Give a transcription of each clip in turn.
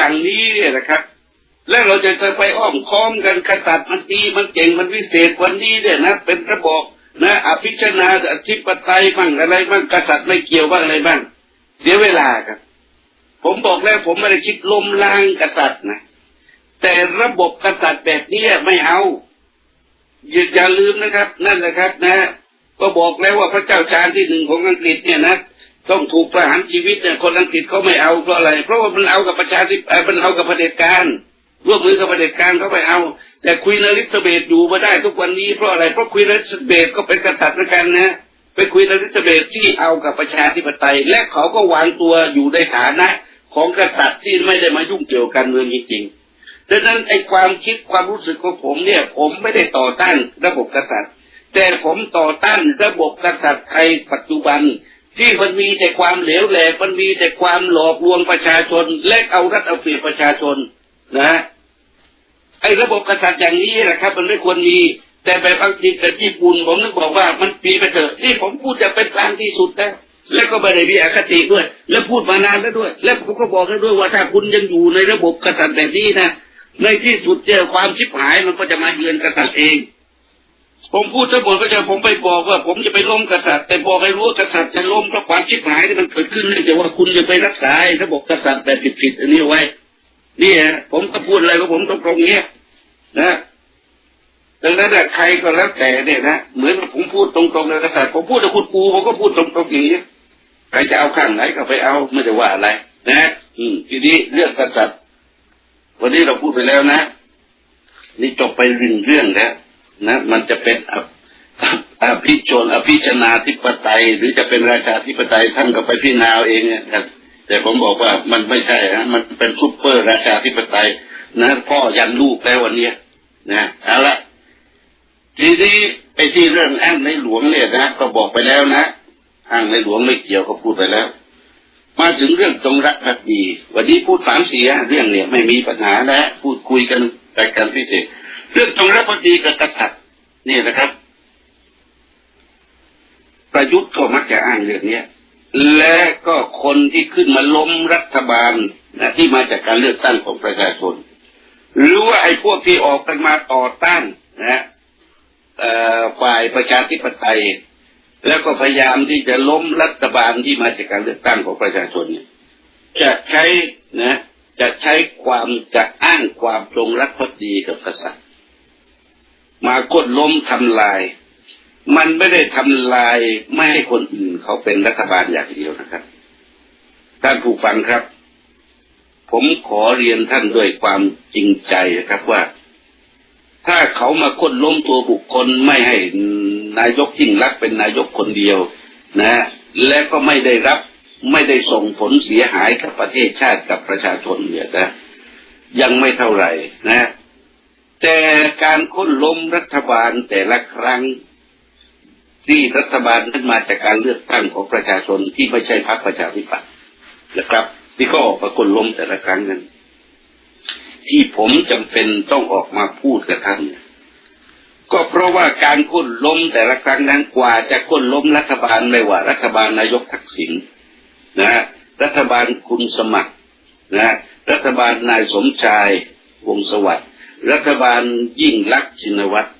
ดังนี้เนี่ยนะครับแล้วเราจะไปอ้อมค้อมกันกษัตริย์มันดีมันเก่งมันวิเศษกวันนี้เนี่ยนะเป็นระบบนะอภิชนาอธิปไตยบ้างอะไรบ้างกษัตริย์ไม่เกี่ยวบ้างอะไรบ้าง เสียเวลาครับ ผมบอกแล้วผมไม่ได้คิดล้มล้างกษัตริย์นะแต่ระบบกษัตริย์แบบนี้ไม่เอาอย่าอย่าลืมนะครับ นั่นแหละครับ นะ ก็บอกแล้วว่าพระเจ้าชาญที่หนึ่งของอังกฤษเนี่ยนะ ต้องถูกประหารชีวิตเนี่ยคนอังกฤษเขาไม่เอาเพราะอะไร เพราะว่ามันเอากับประชาธิปไตยมันเอากับเผด็จการร่วมมือกับเผด็จการเขาไม่เอา แต่ควีนอลิซาเบธอยู่มาได้ทุกวันนี้เพราะอะไรเพราะควีนอลิซาเบธก็เป็นกษัตริย์เหมือนกันนะเป็นควีนอลิซาเบธที่เอากับประชาธิปไตย และเขาก็วางตัวอยู่ในฐานะของกษัตริย์ที่ไม่ได้มายุ่งเกี่ยวกับการเมืองจริงๆดังนั้นไอ้ความคิดความรู้สึกของผมเนี่ย ผมไม่ได้ต่อต้านระบบกษัตริย์ แต่ผมต่อต้านระบบกษัตริย์ไทยปัจจุบัน ที่มันมีแต่ความเหลวแหลกมันมีแต่ความหลอกลวงประชาชน และเอารัดเอาเปรียบประชาชนนะฮะไอ้ระบบกษัตริย์อย่างนี้นะครับ มันไม่ควรมี แต่แบบอังกฤษแบบญี่ปุ่นผมนึกบอกว่ามันปีไปเถอะนี่ผมพูดจะเป็นกลางที่สุดแล้วแล้วก็ไม่ได้มีอคติด้วย แล้วพูดมานานแล้วด้วย แล้วผมก็บอกแล้วด้วยว่าถ้าคุณยังอยู่ในระบบกษัตริย์แบบนี้นะในที่สุดเจอความชิบหายมันก็จะมาเยือนกษัตริย์เอง ผมพูดทั้งหมดก็จะผมไปบอกว่า ผมจะไปล้มกษัตริย์ แต่บอกให้รู้ว่ากษัตริย์จะล้มเพราะความชิบหายที่มันเกิดขึ้นเนื่องจากว่าคุณจะไปรักษาไอ้ระบบกษัตริย์แบบผิดๆอันนี้ไว้นี่ฮะผมก็พูดอะไรของผมตรงๆเนี้ยนะดังนั้นน่ใครก็แล้วแต่เนี่ยนะเหมือนผมพูดตรงๆเลยกษัตริย์ผมพูดกับคุณปูผมก็พูดตรงๆอย่างนี้ใครจะเอาข้างไหนก็ไปเอาไม่ได้ว่าอะไร นะ อืมทีนี้เรื่องกษัตริย์วันนี้เราพูดไปแล้วนะนี่จบไปหนึ่งเรื่องแล้ว นะมันจะเป็นอภิชนอภิชนาธิปไตย หรือจะเป็นราชาธิปไตยท่านก็ไปพิจารณาเอาเองเนี่ยแต่ผมบอกว่ามันไม่ใช่นะมันเป็นซุปเปอร์ราชาธิปไตย นะ พ่อยันลูกแล้ววันเนี้ยนะเอาละทีนี้ไอ้ที่เรื่องอ้างในหลวงเนี่ยนะก็บอกไปแล้วนะอ้างในหลวงไม่เกี่ยวก็พูดไปแล้ว มาถึงเรื่องจงรักภักดี วันนี้พูดสามสี่เรื่องเนี่ย ไม่มีปัญหานะพูดคุยกันแต่กันพิเศษ เรื่องจงรักภักดีกับกษัตริย์ นี่นะครับ ประยุทธ์ก็มักจะอ้างเรื่องนี้และก็คนที่ขึ้นมาล้มรัฐบาลนะที่มาจากการเลือกตั้งของประชาชน หรือว่าไอ้พวกที่ออกกันมาต่อต้านนะฝ่ายประชาธิปไตย แล้วก็พยายามที่จะล้มรัฐบาลที่มาจากการเลือกตั้งของประชาชนเนี่ยจะใช้นะ จะใช้ความจะอ้างความจงรักภักดีกับกษัตริย์ มากดล้มทำลาย มันไม่ได้ทำลายไม่ให้คนอื่นเขาเป็นรัฐบาลอย่างเดียวนะครับ ท่านผู้ฟังครับ ผมขอเรียนท่านด้วยความจริงใจนะครับว่า ถ้าเขามาค้นล้มตัวบุคคลไม่ให้นายกยิ่งรักเป็นนายกคนเดียว นะ และก็ไม่ได้รับไม่ได้ส่งผลเสียหายกับประเทศชาติกับประชาชนเนี่ยนะยังไม่เท่าไหร่นะ แต่การค้นล้มรัฐบาลแต่ละครั้ง ที่รัฐบาลขึ้นมาจากการเลือกตั้งของประชาชนที่ไม่ใช่พรรคประชาธิปัตย์นะครับ ที่ก็ออกมาค้นล้มแต่ละครั้งนั้น ที่ผมจำเป็นต้องออกมาพูดกับท่านเนี่ยก็เพราะว่าการค้นล้มแต่ละครั้งนั้นกว่าจะค้นล้มรัฐบาลไม่ว่า รัฐบาลนายกทักษิณนะรัฐบาลคุณสมัครนะรัฐบาลนายสมชายวงสวัสดิ์ รัฐบาลยิ่งลักชินวัตร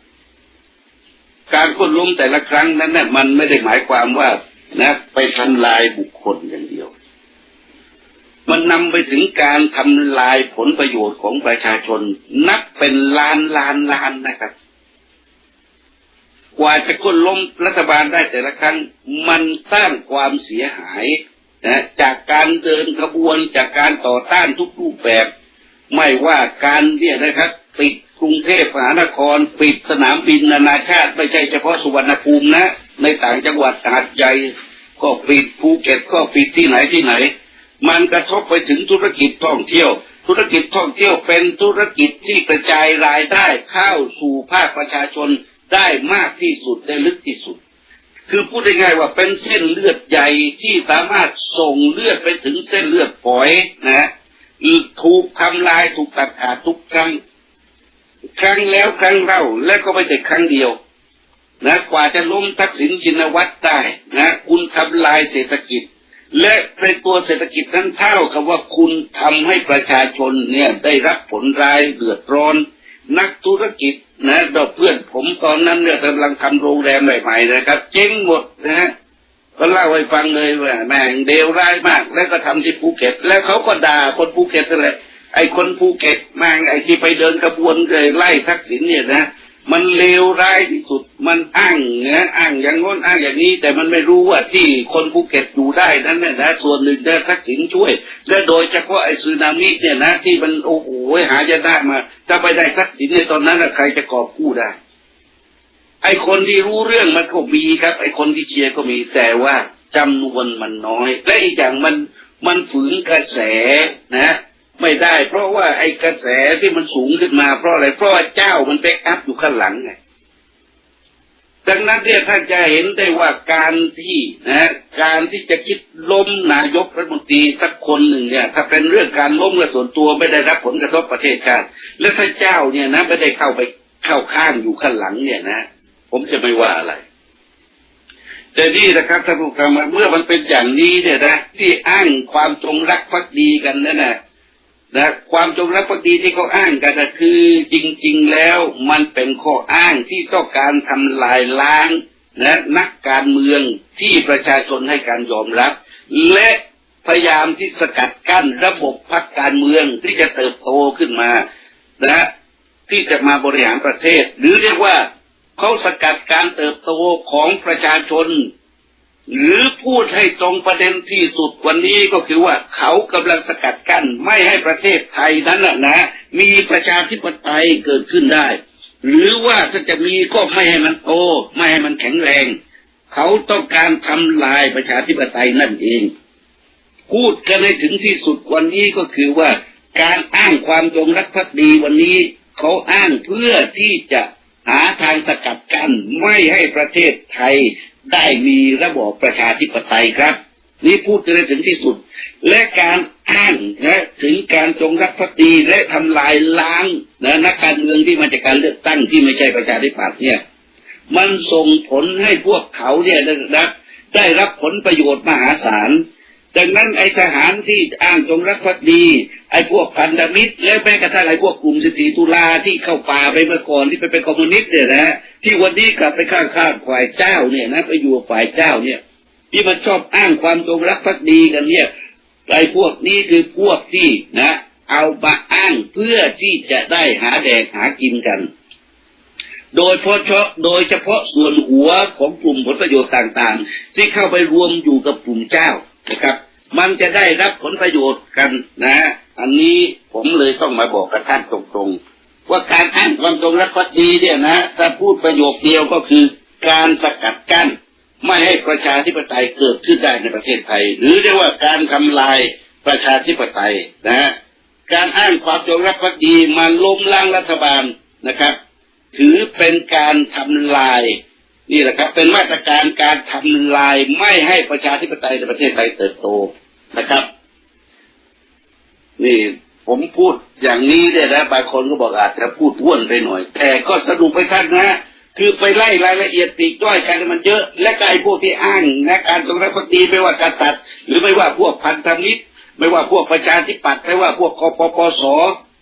การค้นล้มแต่ละครั้งนั้นนะมันไม่ได้หมายความว่านะ ไปทำลายบุคคลอย่างเดียว มันนำไปถึงการทำลายผลประโยชน์ของประชาชน นับเป็นล้านล้านล้านนะครับ กว่าจะค้นล้มรัฐบาลได้แต่ละครั้ง มันสร้างความเสียหายนะจากการเดินขบวนจากการต่อต้านทุกรูปแบบ ไม่ว่าการเนี่ยนะครับปิดกรุงเทพมหานคร ปิดสนามบินนานาชาติ ไม่ใช่เฉพาะสุวรรณภูมินะ ในต่างจังหวัดหาดใหญ่ก็ปิดภูเก็ตก็ปิดที่ไหนที่ไหน มันกระทบไปถึงธุรกิจท่องเที่ยว ธุรกิจท่องเที่ยวเป็นธุรกิจที่กระจายรายได้เข้าสู่ภาคประชาชนได้มากที่สุดได้ลึกที่สุด คือพูดง่ายๆว่าเป็นเส้นเลือดใหญ่ที่สามารถส่งเลือดไปถึงเส้นเลือดฝอยนะ ถูกทำลายถูกตัดขาดทุกครั้ง ครั้งแล้วครั้งเล่าและก็ไม่ใช่ครั้งเดียว นะกว่าจะล้มทักษิณชินวัตรได้นะ คุณทำลายเศรษฐกิจ และในตัวเศรษฐกิจนั้นเท่ากับว่าคุณทำให้ประชาชนเนี่ยได้รับผลร้ายเดือดร้อน นักธุรกิจนะดอกเพื่อนผมตอนนั้นเนี่ยกำลังทำโรงแรมใหม่ๆนะครับ เจ๊งหมดนะฮะ ก็เล่าให้ฟังเลยว่าแม่งเดวร้ายมาก แล้วก็ทำที่ภูเก็ต แล้วเขาก็ด่าคนภูเก็ตนั่นแหละไอ้คนภูเก็ตแม่งไอ้ที่ไปเดินกระบวนเลยไล่ทักษิณเนี่ยนะมันเลวร้ายที่สุด มันอ้างนะอ้างอย่างโน้นอ้างอย่างนี้ แต่มันไม่รู้ว่าที่คนภูเก็ตอยู่ได้นั้นเนี่ยนะ ส่วนหนึ่งได้ทักษิณช่วย และโดยเฉพาะไอ้สึนามิเนี่ยนะ ที่มันโอ้โหหาจะได้มา ถ้าไปได้ทักษิณในตอนนั้นใครจะกอบกู้ได้ ไอ้คนที่รู้เรื่องมันก็มีครับ ไอ้คนที่เชียร์ก็มีแต่ว่าจำนวนมันน้อย และอีกอย่างมันมันฝืนกระแสนะ ไม่ได้ เพราะว่าไอ้กระแสที่มันสูงขึ้นมา เพราะอะไรเพราะว่าเจ้ามันแบกอัพอยู่ข้างหลังไงดังนั้นเนี่ยท่านจะเห็นได้ว่าการที่นะการที่จะคิดล้มนายกรัฐมนตรีสักคนหนึ่งเนี่ย ถ้าเป็นเรื่องการล้มกับส่วนตัวไม่ได้รับผลกระทบประเทศชาติและถ้าเจ้าเนี่ยนะไม่ได้เข้าไปเข้าข้างอยู่ข้างหลังเนี่ยนะ ผมจะไม่ว่าอะไร แต่นี่นะครับท่านผู้ชมเมื่อมันเป็นอย่างนี้เนี่ยนะที่อ้างความจงรักภักดีกันนั่นนะนะความจงรักภักดีที่เขาอ้างกันก็คือจริง ๆแล้วมันเป็นข้ออ้างที่ต้องการทำลายล้างนะนักการเมืองที่ประชาชนให้การยอมรับ และพยายามที่สกัดกั้นระบบพรรคการเมืองที่จะเติบโตขึ้นมานะที่จะมาบริหารประเทศ หรือเรียกว่า เขาสกัดการเติบโตของประชาชน หรือพูดให้ตรงประเด็นที่สุดวันนี้ก็คือว่าเขากำลังสกัดกั้นไม่ให้ประเทศไทยนั้นน่ะนะ มีประชาธิปไตยเกิดขึ้นได้ หรือว่าถ้าจะมีก็ไม่ให้มันโตไม่ให้มันแข็งแรง เขาต้องการทำลายประชาธิปไตยนั่นเอง พูดกันให้ถึงที่สุดวันนี้ก็คือว่าการอ้างความจงรักภักดีวันนี้ เขาอ้างเพื่อที่จะ หาทางสกัดกั้นไม่ให้ประเทศไทยได้มีระบอบประชาธิปไตยครับ นี่พูดกันให้ถึงที่สุด และการอ้างนะถึงการจงรักภักดีและทำลายล้างนะนักการเมืองที่มาจากการเลือกตั้งที่ไม่ใช่ประชาธิปัตย์เนี่ย มันส่งผลให้พวกเขาเนี่ยได้รับได้รับผลประโยชน์มหาศาล ดังนั้นไอ้ทหารที่อ้างจงรักภักดี ไอ้พวกพันธมิตร และแม้กระทั่งไอ้พวกกลุ่มสิทธิตุลาที่เข้าป่าไปเมื่อก่อนที่ไปเป็นคอมมิวนิสต์เนี่ยนะที่วันนี้กลับไปข้างข้างฝ่ายเจ้าเนี่ยนะไปอยู่ฝ่ายเจ้าเนี่ยที่มันชอบอ้างความจงรักภักดีกันเนี่ยไอ้พวกนี้คือพวกที่นะ เอามาอ้างเพื่อที่จะได้หาแดกหากินกัน โดยเฉพาะโดยเฉพาะส่วนหัวของกลุ่มผลประโยชน์ต่างๆ ที่เข้าไปรวมอยู่กับกลุ่มเจ้า นะครับ มันจะได้รับผลประโยชน์กันนะ อันนี้ผมเลยต้องมาบอกกับท่านตรงๆ ว่าการอ้างความจงรักภักดีเนี่ยนะถ้าพูดประโยคเดียวก็คือการสกัดกั้นไม่ให้ประชาธิปไตยเกิดขึ้นได้ในประเทศไทย หรือเรียกว่าการทำลายประชาธิปไตยนะฮะการอ้างความจงรักภักดีมาล้มล้างรัฐบาลนะครับ ถือเป็นการทำลาย นี่แหละครับ เป็นมาตรการการทำลายไม่ให้ประชาธิปไตยในประเทศไทยเติบโตนะครับ นี่ผมพูดอย่างนี้เนี่ยนะบางคนก็บอกอาจจะพูดอ้วนไปหน่อย แต่ก็สรุปไปท่านนะคือไปไล่รายละเอียดปีกย่อยกันมันเยอะ และกายพวกที่อ้างนะการตรงรับพดีไม่ว่ากษัตริย์ หรือไม่ว่าพวกพันธมิตร ไม่ว่าพวกประชาธิปัตย์ไม่ว่าพวกกปปส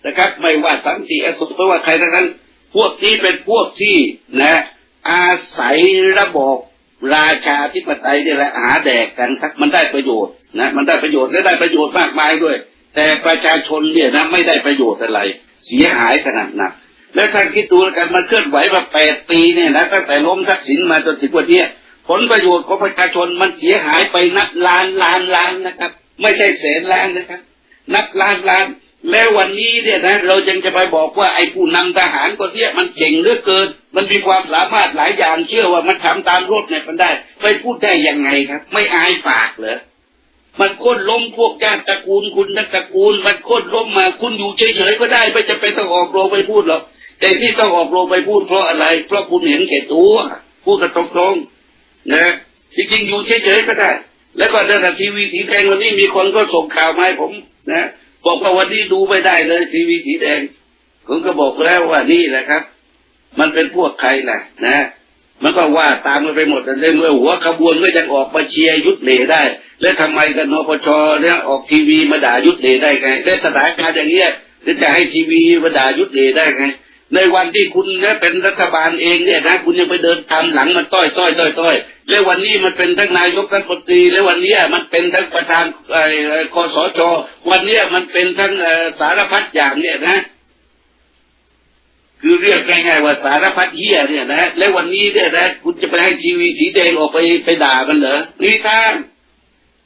นะครับ ไม่ว่าสันติอสุขไม่ว่าใครทั้งนั้น พวกนี้เป็นพวกที่นะ อาศัยระบบราชาธิปไตยนี่แหละหาแดกกันครับมันได้ประโยชน์นะมันได้ประโยชน์และได้ประโยชน์มากมายด้วย แต่ประชาชนเนี่ยนะไม่ได้ประโยชน์อะไร เสียหายขนาดหนักแล้วท่านคิดดูแล้วกันมันเคลื่อนไหวมาแปดปีเนี่ยนะตั้งแต่ล้มทักษิณมาจนถึงวันนี้ผลประโยชน์ของประชาชนมันเสียหายไปนับล้านล้านล้านนะครับ ไม่ใช่แสนล้านนะครับ นับล้านล้าน แล้ววันนี้เนี่ยนะเรายังจะไปบอกว่าไอ้ผู้นำทหารคนเนี้ยมันเก่งเหลือเกิน มันมีความสามารถหลายอย่างเชื่อว่ามันทำตามรถเนี่ยมันได้ไปพูดได้ยังไงครับ ไม่อายปากเหรอมันโค่นล้มพวกญาติตระกูลคุณนักตระกูล มันโค่นล้มมาคุณอยู่เฉยๆก็ได้ไม่จะเป็นต้องออกโรงไปพูดหรอกแต่ที่ต้องออกโรงไปพูดเพราะอะไร เพราะคุณเห็นแก่ตัวพูดกันตรงๆนะจริงๆอยู่เฉยๆก็ได้ แล้วก็เดินทีวีสีแดงวันนี้มีคนก็ส่งข่าวมาให้ผมนะ บอกว่าวันนี้ดูไม่ได้เลยทีวีสีแดง ผมก็บอกแล้วว่านี่แหละครับ มันเป็นพวกใครแหละนะ มันก็ว่าตามกันไปหมดแต่เมื่อหัวขบวนก็ยังออกมาเชียร์ยุทธเลได้ แล้วทำไมกันนปชเนี่ยออกทีวีมาด่ายุทธเลได้ไงและสถานการณ์อย่างเงี้ยจะให้ทีวีมาด่ายุทธเลได้ไงในวันที่คุณเนี่ยเป็นรัฐบาลเองเนี่ยนะคุณยังไปเดินทำหลังมันต้อยต้อยต้อยต้อย แล้ววันนี้มันเป็นทั้งนายกรัฐมนตรีแล้ววันนี้มันเป็นทั้งประธานไอ้ไอ้คสชวันนี้มันเป็นทั้งสารพัดอย่างเนี่ยนะ คือเรียกง่ายๆว่าสารพัดเหี้ยเนี่ยนะแล้ววันนี้เนี่ยนะคุณจะไปให้ทีวีสีแดงออกไปไปด่ากันเหรอนี่ทาง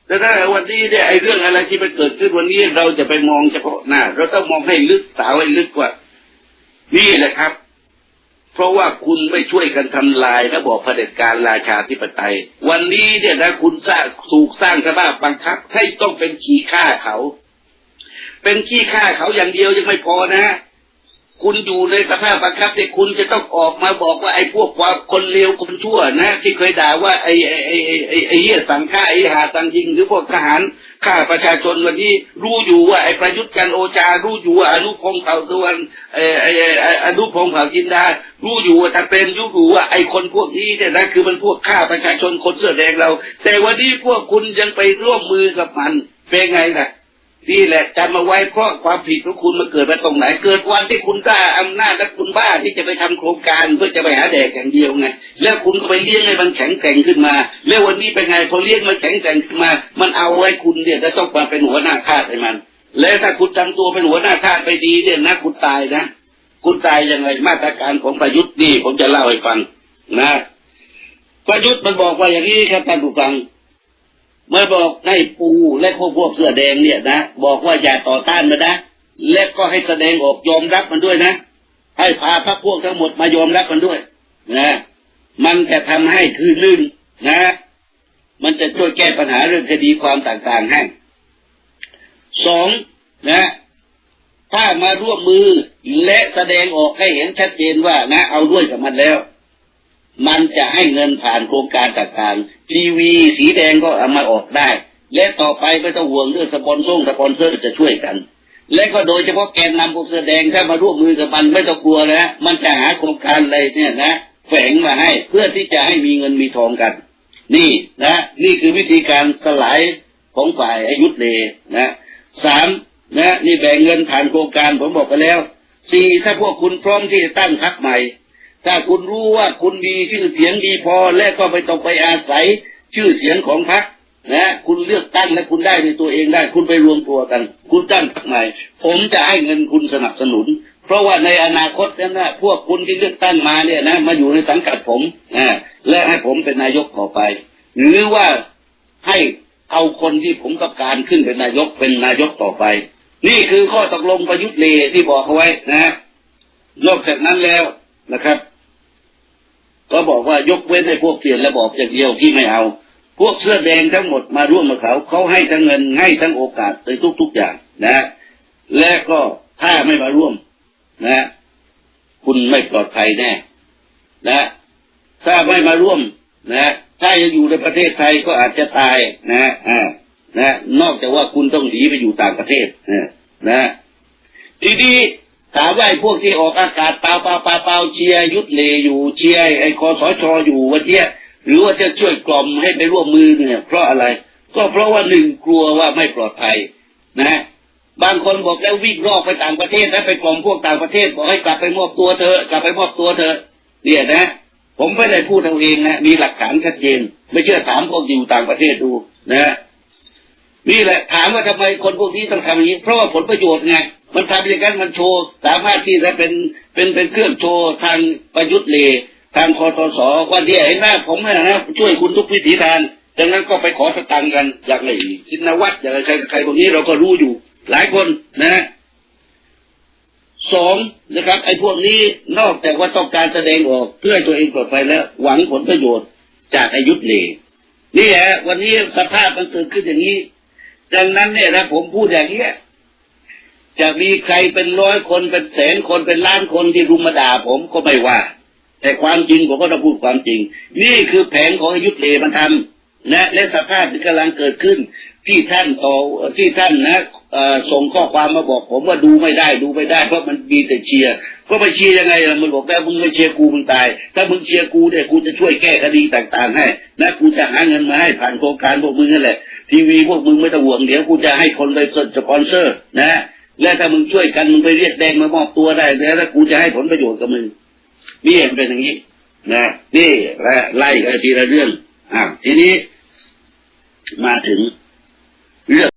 แต่ถ้าวันนี้เนี่ยไอ้เรื่องอะไรที่มันเกิดขึ้นวันนี้เราจะไปมองเฉพาะหน้าเราต้องมองให้ลึกสาวให้ลึกกว่า นี่แหละครับ เพราะว่าคุณไม่ช่วยกันทำลายระบอบเผด็จการราชาธิปไตย วันนี้เนี่ยนะคุณสร้างสูกสร้างสภาพบังคับให้ต้องเป็นขี้ข้าเขา เป็นขี้ข้าเขาอย่างเดียวยังไม่พอนะ คุณอยู่ในสภาพบังคับที่คุณจะต้องออกมาบอกว่าไอ้พวกความคนเลวคนชั่วนะ ที่เคยด่าว่าไอ้ไอ้ไอ้ไอ้ไอ้เหี้ยสั่งฆ่าไอ้หาสังยิง หรือพวกทหารฆ่าประชาชนวันนี้รู้อยู่ว่าไอ้ประยุทธ์จันโอชารู้อยู่ว่าอนุพงศ์เผ่าสุวรรณไอ้ไอ้ไอ้อนุพงศ์เผ่าจินดารู้อยู่ว่าถ้าเป็นรู้อยู่ว่าไอ้คนพวกนี้เนี่ยนะคือมันพวกฆ่าประชาชนคนเสื้อแดงเรา แต่วันนี้พวกคุณยังไปร่วมมือกับมันเป็นไงล่ะ นี่แหละจำมาไว้เพราะความผิดของคุณมันเกิดมาตรงไหน เกิดวันที่คุณกล้าอำนาจและคุณบ้าที่จะไปทำโครงการเพื่อจะไปหาแดกอย่างเดียวไงแล้วคุณก็ไปเลี้ยงให้มันแข็งแกร่งขึ้นมา แล้ววันนี้เป็นไงพอเลี้ยงมันแข็งแกร่งขึ้นมา มันเอาไว้คุณเนี่ยจะต้องมาเป็นหัวหน้าทาสให้มัน แล้วถ้าคุณทำตัวเป็นหัวหน้าทาสไปดีเนี่ยนะคุณตายนะคุณตายยังไงมาตรการของประยุทธ์นี่ผมจะเล่าให้ฟังนะ ประยุทธ์มันบอกว่าอย่างนี้ครับท่านผู้ฟัง เมื่อบอกให้ปูและพวกพวกเสื้อแดงเนี่ยนะบอกว่าอย่าต่อต้านมันนะและก็ให้แสดงออกยอมรับมันด้วยนะ ให้พาพรรคพวกทั้งหมดมายอมรับมันด้วย นะ มันจะทำให้คือลื่นนะ มันจะช่วยแก้ปัญหาเรื่องคดีความต่างๆให้สองนะ ถ้ามาร่วมมือและแสดงออกให้เห็นชัดเจนว่านะ เอาด้วยกับมันแล้ว มันจะให้เงินผ่านโครงการต่างๆ ทีวีสีแดงก็เอามาออกได้ และต่อไปไม่ต้องห่วงเรื่องสปอนเซอร์สปอนเซอร์จะช่วยกัน และก็โดยเฉพาะแกนนำพวกแสดงถ้ามาร่วมมือกับมันไม่ต้องกลัวนะมันจะหาโครงการอะไรเนี่ยนะแฝงมาให้เพื่อที่จะให้มีเงินมีทองกัน นี่นะ นี่คือวิธีการสลายของฝ่ายอายุทธเลนะสามนะนี่แบ่งเงินผ่านโครงการผมบอกไปแล้วสี่ถ้าพวกคุณพร้อมที่จะตั้งพรรคใหม่ ถ้าคุณรู้ว่าคุณมีชื่อเสียงดีพอและก็ไม่ต้องไปอาศัยชื่อเสียงของพรรคนะคุณเลือกตั้งและคุณได้ในตัวเองได้ คุณไปรวมตัวกัน คุณตั้งพรรคใหม่ ผมจะให้เงินคุณสนับสนุน เพราะว่าในอนาคตนั้นนะพวกคุณที่เลือกตั้งมาเนี่ยนะมาอยู่ในสังกัดผมนะและให้ผมเป็นนายกต่อไป หรือว่าให้เอาคนที่ผมต้องการขึ้นเป็นนายกเป็นนายกต่อไป นี่คือข้อตกลงประยุทธ์เลที่บอกเอาไว้นะนอกจากนั้นแล้วนะครับ ก็บอกว่ายกเว้นให้พวกเปลี่ยนระบอบอย่างเดียวที่ไม่เอา พวกเสื้อแดงทั้งหมดมาร่วมกับเขาเขาให้ทั้งเงินให้ทั้งโอกาสในทุก ๆอย่างนะ และก็ถ้าไม่มาร่วมนะ คุณไม่ปลอดภัยแน่ นะถ้าไม่มาร่วมนะถ้ายังอยู่ในประเทศไทยก็อาจจะตายนะอ่านะ นอกจากว่าคุณต้องหนีไปอยู่ต่างประเทศนะนะทีนี้ ถามว่าไอ้พวกที่ออกอากาศเปล่าเปล่าเปล่าเปล่าเชียร์ยุทธเลอยู่เชียร์ไอ้คอสชอยู่วันเนี้ยหรือว่าจะช่วยกล่อมให้ไปร่วมมือเนี่ย เพราะอะไร ก็เพราะว่าหนึ่งกลัวว่าไม่ปลอดภัยนะ บางคนบอกแล้ววิ่งรอบไปต่างประเทศแล้วไปกล่อมพวกต่างประเทศบอกให้กลับไปมอบตัวเธอะกลับไปมอบตัวเธอะเนี่ยนะ ผมไม่ได้พูดเอาเองนะมีหลักฐานชัดเจน ไม่เชื่อถามพวกอยู่ต่างประเทศดูนะนี่แหละถามว่าทำไมคนพวกนี้ต้องทำอย่างนี้ เพราะว่าผลประโยชน์ไง มันทำอย่างนั้นมันโชว์สามารถที่จะเป็นเป็นเป็นเครื่องโชว์ทางประยุทธ์เลทางคอตสวันที่เห็นหน้าผมนะนะช่วยคุณทุกวิถีทางดังนั้นก็ไปขอสตังกันอย่างไรชินวัตรอย่างไรใครใครพวกนี้เราก็รู้อยู่ หลายคนนะสองนะครับ ไอ้พวกนี้นอกจากว่าต้องการแสดงออกเพื่อตัวเองปลอดภัยแล้ว หวังผลประโยชน์จากอายุทธ์เลนี่แหละวันนี้สภาพมันเกิดขึ้นอย่างนี้ ดังนั้นเนี่ยนะผมพูดอย่างเนี้ย จะมีใครเป็นร้อยคนเป็นแสนคนเป็นล้านคนที่รุมมาด่าผมก็ไม่ว่า แต่ความจริงผมก็ต้องพูดความจริง นี่คือแผนของยุทธเลมันทำนะและสภาพที่กำลังเกิดขึ้น ที่ท่านต่อที่ท่านนะส่งข้อความมาบอกผมว่าดูไม่ได้ดูไม่ได้ เพราะมันมีแต่เชียร์ก็ไปเชียร์ยังไงล่ะมันบอกแล้วมึงไม่เชียร์กูมึงตาย ถ้ามึงเชียร์กูเนี่ยกูจะช่วยแก้คดีต่างๆให้นะกูจะหาเงินมาให้ผ่านโครงการพวกมึงนั่นแหละทีวีพวกมึงไม่ต้องห่วงเดี๋ยวกูจะให้คนไปสปอนเซอร์ นะ และถ้ามึงช่วยกันมึงไปเรียกแดงมามอบตัวได้แล้วกูจะให้ผลประโยชน์กับมึงนี่มันเป็นอย่างนี้นะนี่และไล่กันทีละเรื่องอะทีนี้มาถึงเรื่อง